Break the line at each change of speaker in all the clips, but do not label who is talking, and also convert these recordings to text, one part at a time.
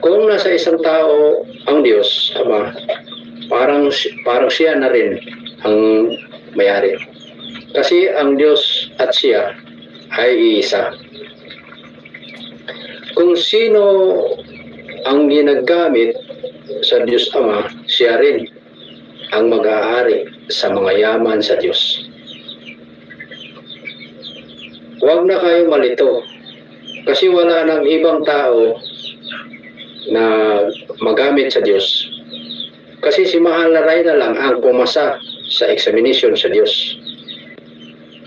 kung nasa isang tao ang Diyos, Ama, parang, parang siya na rin ang mayari. Kasi ang Diyos at siya ay iisa. Kung sino ang ginagamit sa Diyos Ama, siya rin ang mag-aari sa mga yaman sa Diyos. Huwag na kayong malito kasi wala nang ibang tao na magamit sa Diyos. Kasi si Mahal na lang ang pumasa sa examination sa Diyos.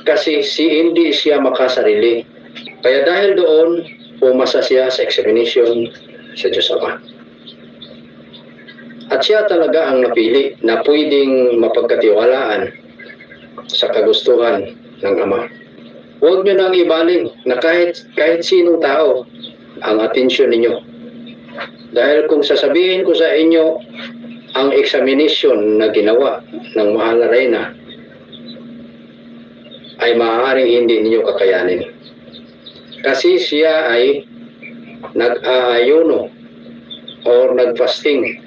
Kasi si hindi siya makasarili. Kaya dahil doon, pumasa siya sa examination sa Diyos Ama. At siya talaga ang napili na pwedeng mapagkatiwalaan sa kagustuhan ng Ama. Huwag nyo nang ibaling na kahit, kahit sinong tao ang atensyon ninyo. Dahil kung sasabihin ko sa inyo ang examination na ginawa ng Mahal na Reyna ay maaaring hindi ninyo kakayanin. Kasi siya ay nag-aayuno or nag-fasting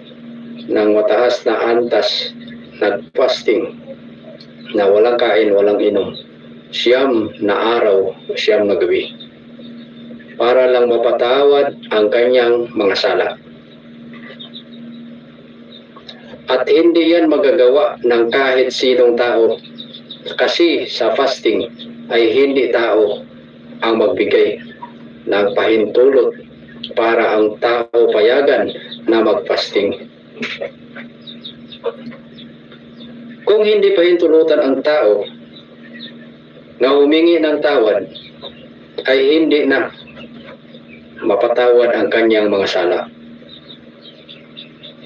ng mataas na antas, nag-fasting na walang kain, walang inom. Siyam na araw, siyam na gabi. Para lang mapatawad ang kanyang mga sala. At hindi yan magagawa ng kahit sinong tao kasi sa fasting ay hindi tao ang magbigay ng pahintulot para ang tao payagan na magfasting. Kung hindi pahintulutan ang tao na humingi ng tawad, ay hindi na mapatawad ang kanyang mga sala.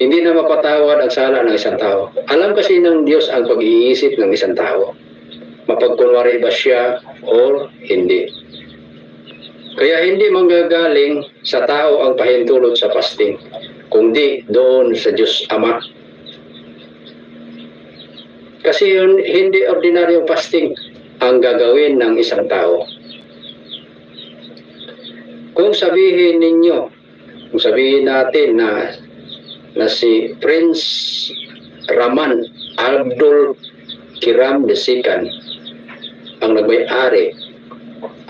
Hindi na mapatawad ang sala ng isang tao. Alam kasi ng Diyos ang pag-iisip ng isang tao. Mapagkunwari ba siya o hindi. Kaya hindi manggagaling sa tao ang pahintulot sa fasting, kundi doon sa Diyos Ama. Kasi yun, hindi ordinaryong fasting ang gagawin ng isang tao. Kung sabihin ninyo, kung sabihin natin na na si Prince Raman Abdul Kiram II ang nagmay-ari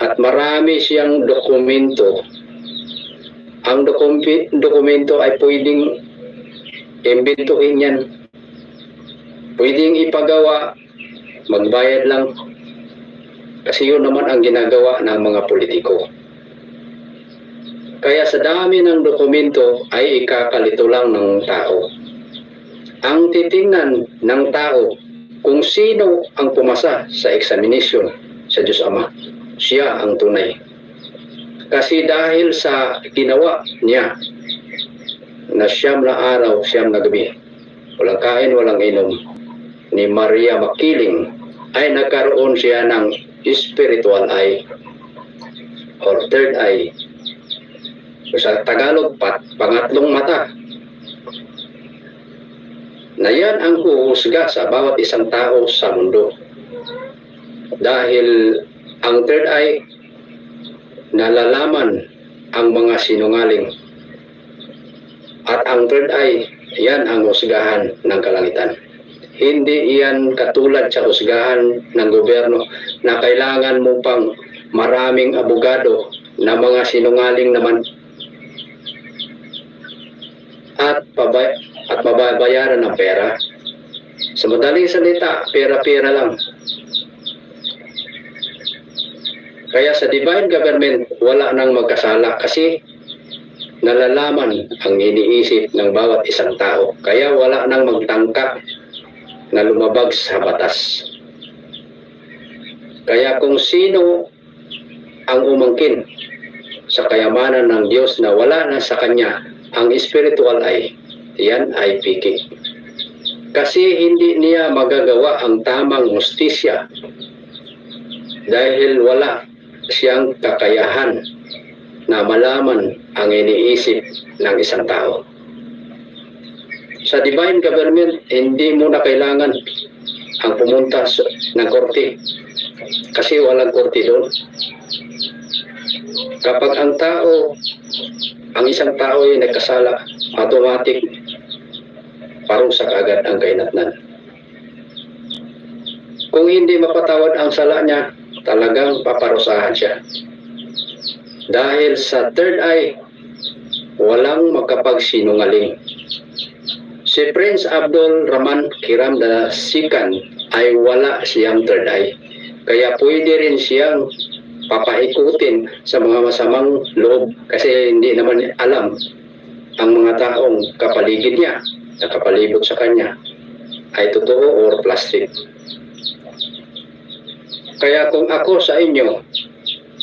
at marami siyang dokumento. Ang dokumento ay pwedeng imbituhin yan. Pwedeng ipagawa, magbayad lang. Kasi yun naman ang ginagawa ng mga politiko. Kaya sa dami ng dokumento ay ikakalito lang ng tao. Ang titingnan ng tao kung sino ang pumasa sa examination sa Diyos Ama. Siya ang tunay. Kasi dahil sa ginawa niya na siyam na araw, siyam na gabi, walang kain, walang inom, ni Maria Makiling ay nagkaroon siya ng spiritual eye or third eye sa Tagalog, pat, pangatlong mata. Na yan ang huhusga sa bawat isang tao sa mundo. Dahil ang third eye, nalalaman ang mga sinungaling. At ang third eye, yan ang husgahan ng kalangitan. Hindi iyan katulad sa husgahan ng gobyerno na kailangan mo pang maraming abogado na mga sinungaling naman at pabay at mababayaran ng pera. Sa madaling salita, pera-pera lang. Kaya sa divine government, wala nang magkasala kasi nalalaman ang iniisip ng bawat isang tao. Kaya wala nang magtangka na lumabag sa batas. Kaya kung sino ang umangkin sa kayamanan ng Diyos na wala na sa Kanya ang spiritual ay yan ay piki. Kasi hindi niya magagawa ang tamang mustisya dahil wala siyang kakayahan na malaman ang iniisip ng isang tao. Sa divine government, hindi mo na kailangan ang pumunta ng korte kasi walang korte doon. Kapag ang tao ang isang tao ay nagkasala, automatic parusa kaagad ang kainatnan. Kung hindi mapatawad ang sala niya, talagang paparusahan siya. Dahil sa third eye, walang makapagsinungaling. Si Prince Abdul Rahman Kiram Sikan ay wala siyang third eye. Kaya pwede rin siyang papaikutin sa mga masamang loob kasi hindi naman alam ang mga taong kapaligid niya, nakapalibot sa kanya ay totoo or plastic. Kaya kung ako sa inyo,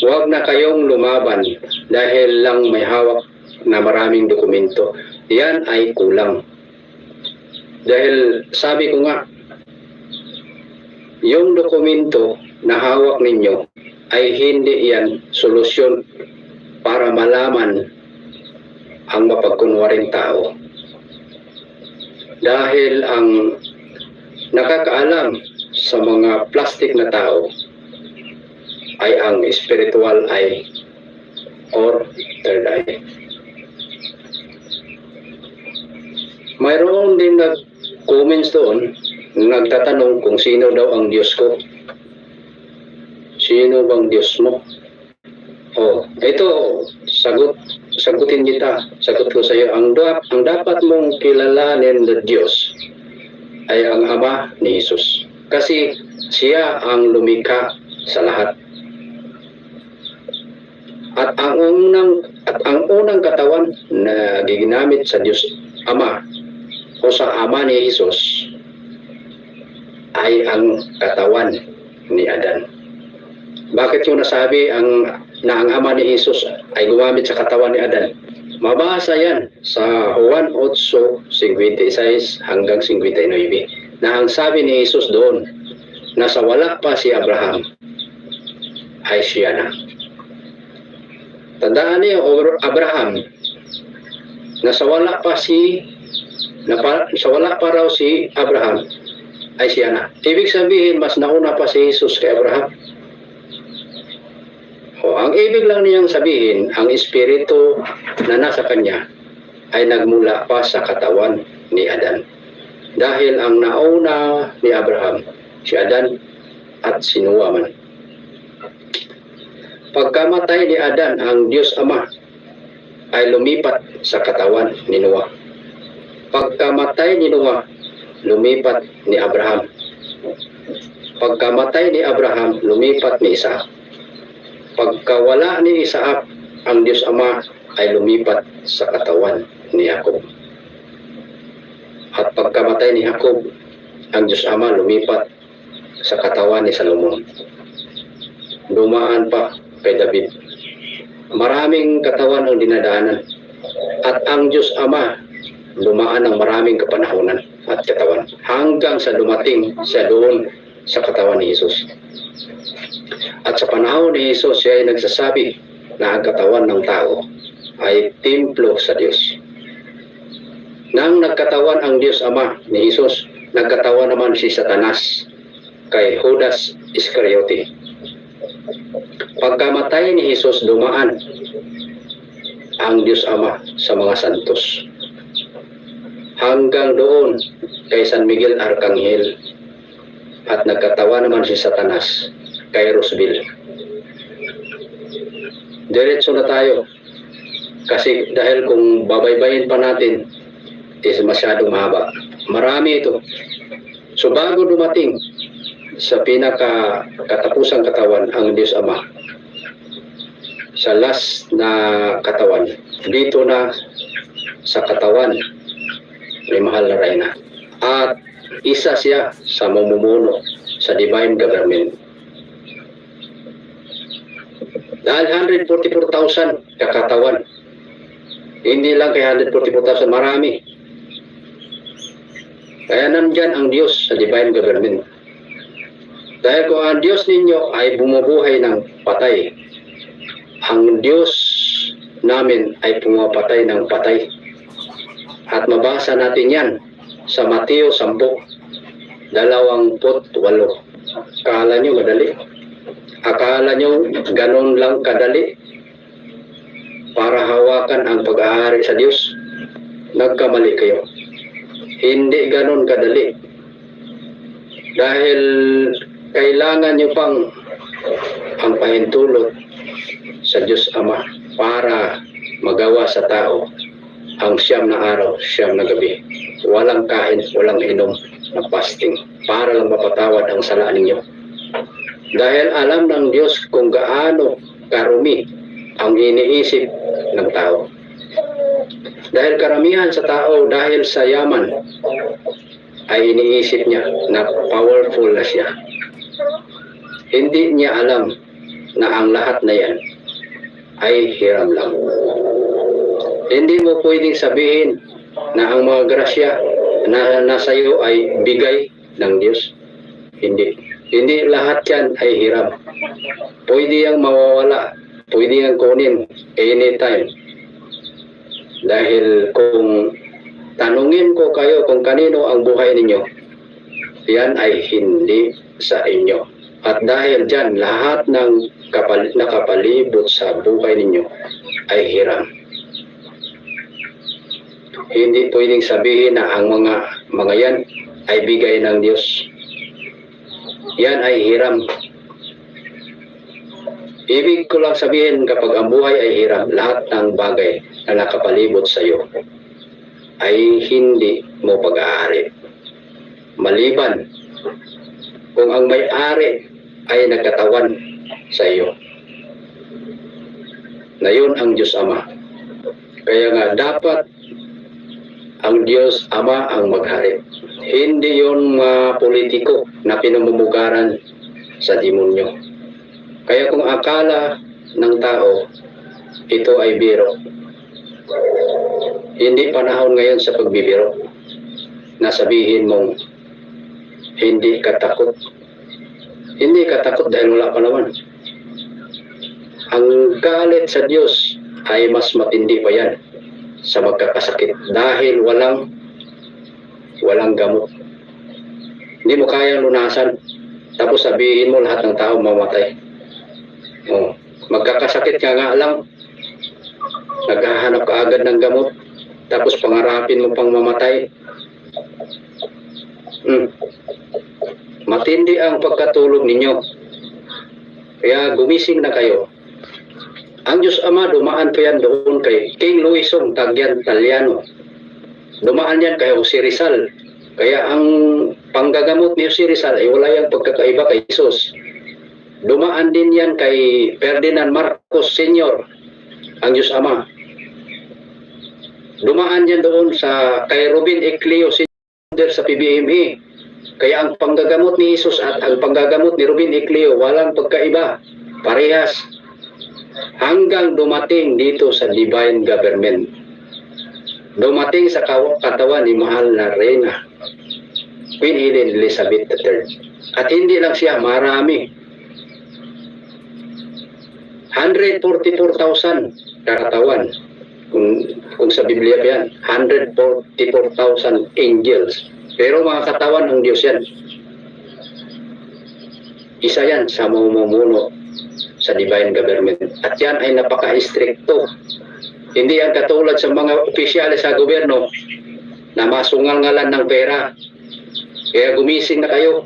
huwag na kayong lumaban dahil lang may hawak na maraming dokumento. Yan ay kulang. Dahil sabi ko nga, yung dokumento na hawak ninyo ay hindi yan solusyon para malaman ang mapagkunwaring tao. Dahil ang nakakaalam sa mga plastic na tao ay ang spiritual eye or third eye. Mayroon din nag-comments doon, nagtatanong kung sino daw ang Diyos ko. Sino bang Diyos mo? Oh, ito, sagot, sagutin kita, sagot ko sa iyo. Ang, dap, ang dapat mong kilalanin na Diyos ay ang Ama ni Jesus. Kasi siya ang lumikha sa lahat. At ang unang at ang unang katawan na ginamit sa Diyos Ama o sa Ama ni Jesus ay ang katawan ni Adan. Bakit yung nasabi ang na ang Ama ni Jesus ay gumamit sa katawan ni Adan? Mabasa yan sa Juan 8:56 hanggang 59 na ang sabi ni Jesus doon na sa wala pa si Abraham ay siya na. Tandaan niyo, Abraham, na sa wala pa si na pa, sa wala pa raw si Abraham ay siya na. Ibig sabihin, mas nauna pa si Jesus kay Abraham. O, ang ibig lang niyang sabihin, ang espiritu na nasa kanya ay nagmula pa sa katawan ni Adan. Dahil ang nauna ni Abraham, si Adan at si Noah man. Pagkamatay ni Adan, ang Diyos Ama ay lumipat sa katawan ni Noah. Pagkamatay ni Noah, lumipat ni Abraham. Pagkamatay ni Abraham, lumipat ni Isaac. Pagkawala ni Isaac, ang Diyos Ama ay lumipat sa katawan ni Jacob. At pagkamatay ni Jacob, ang Diyos Ama lumipat sa katawan ni Salomon. Dumaan pa kay David. Maraming katawan ang dinadaanan. At ang Diyos Ama, dumaan ng maraming kapanahonan at katawan. Hanggang sa dumating siya doon sa katawan ni Jesus. At sa panahon ni Jesus, siya ay nagsasabi na ang katawan ng tao ay templo sa Diyos. Nang nagkatawan ang Diyos Ama ni Jesus, nagkatawan naman si Satanas kay Judas Iscariote. Pagkamatay ni Jesus, dumaan ang Diyos Ama sa mga santos. Hanggang doon kay San Miguel Arcangel at nagkatawa naman si Satanas kay Roseville. Diretso na tayo kasi dahil kung babaybayin pa natin is masyadong mahaba. Marami ito. So bago dumating sa pinaka katapusang katawan ang Diyos Ama sa last na katawan dito na sa katawan ni mahal na Reyna at isa siya sa mamumuno sa divine government dahil 144,000 kakatawan hindi lang kay 144,000 marami kaya nandyan ang Diyos sa divine government dahil kung ang Diyos ninyo ay bumubuhay ng patay, ang Diyos namin ay pumapatay ng patay. At mabasa natin yan sa Mateo 10, dalawang put walo. Akala nyo madali? Akala nyo ganun lang kadali? para hawakan ang pag-aari sa Diyos, nagkamali kayo. Hindi ganon kadali. Dahil kailangan nyo pang ang pahintulot sa Diyos Ama para magawa sa tao ang siyam na araw, siyam na gabi. Walang kain, walang inom na fasting para lang mapatawad ang sala ninyo. Dahil alam ng Diyos kung gaano karumi ang iniisip ng tao. Dahil karamihan sa tao dahil sa yaman ay iniisip niya na powerful na siya. Hindi niya alam na ang lahat na yan ay hiram lang. Hindi mo pwedeng sabihin na ang mga grasya na nasa iyo ay bigay ng Diyos. Hindi. Hindi lahat yan ay hiram. Pwede yang mawawala. Pwede yang kunin anytime. Dahil kung tanungin ko kayo kung kanino ang buhay ninyo, yan ay hindi sa inyo. At dahil dyan, lahat ng kapal nakapalibot sa buhay ninyo ay hiram. Hindi pwedeng sabihin na ang mga mga yan ay bigay ng Diyos. Yan ay hiram. Ibig ko lang sabihin kapag ang buhay ay hiram, lahat ng bagay na nakapalibot sa iyo ay hindi mo pag-aari. Maliban kung ang may-ari ay nagkatawan sa iyo. Na yun ang Diyos Ama. Kaya nga dapat ang Diyos Ama ang maghari. Hindi yun mga politiko na pinamumugaran sa demonyo. Kaya kung akala ng tao, ito ay biro. Hindi panahon ngayon sa pagbibiro na sabihin mong hindi ka takot. Hindi ka takot dahil wala pa naman. Ang galit sa Diyos ay mas matindi pa yan sa magkakasakit dahil walang walang gamot. Hindi mo kayang lunasan. Tapos sabihin mo lahat ng tao mamatay. Oh, magkakasakit ka nga lang. Naghahanap ka agad ng gamot. Tapos pangarapin mo pang mamatay. Hmm. Matindi ang pagkatulog ninyo. Kaya gumising na kayo. Ang Diyos Ama, dumaan pa yan doon kay King Luisong Tagyan Taliano. Dumaan yan kay Jose Rizal. Kaya ang panggagamot ni Jose Rizal ay wala yung pagkakaiba kay Jesus. Dumaan din yan kay Ferdinand Marcos Sr., ang Diyos Ama. Dumaan yan doon sa kay Robin Ecleo Sr. sa PBME. Kaya ang panggagamot ni Jesus at ang panggagamot ni Robin Ecleo walang pagkaiba. Parehas hanggang dumating dito sa divine government. Dumating sa katawan ni mahal na Reyna, Queen Eden Elizabeth III. At hindi lang siya, marami. 144,000 kakatawan. Kung, kung sa Biblia pa yan, 144,000 angels. Pero mga katawan ng Diyos yan. Isa yan sa mamumuno sa divine government. At yan ay napaka-stricto. Hindi yan katulad sa mga opisyalis sa gobyerno na masungal-ngalan ng pera. Kaya gumising na kayo.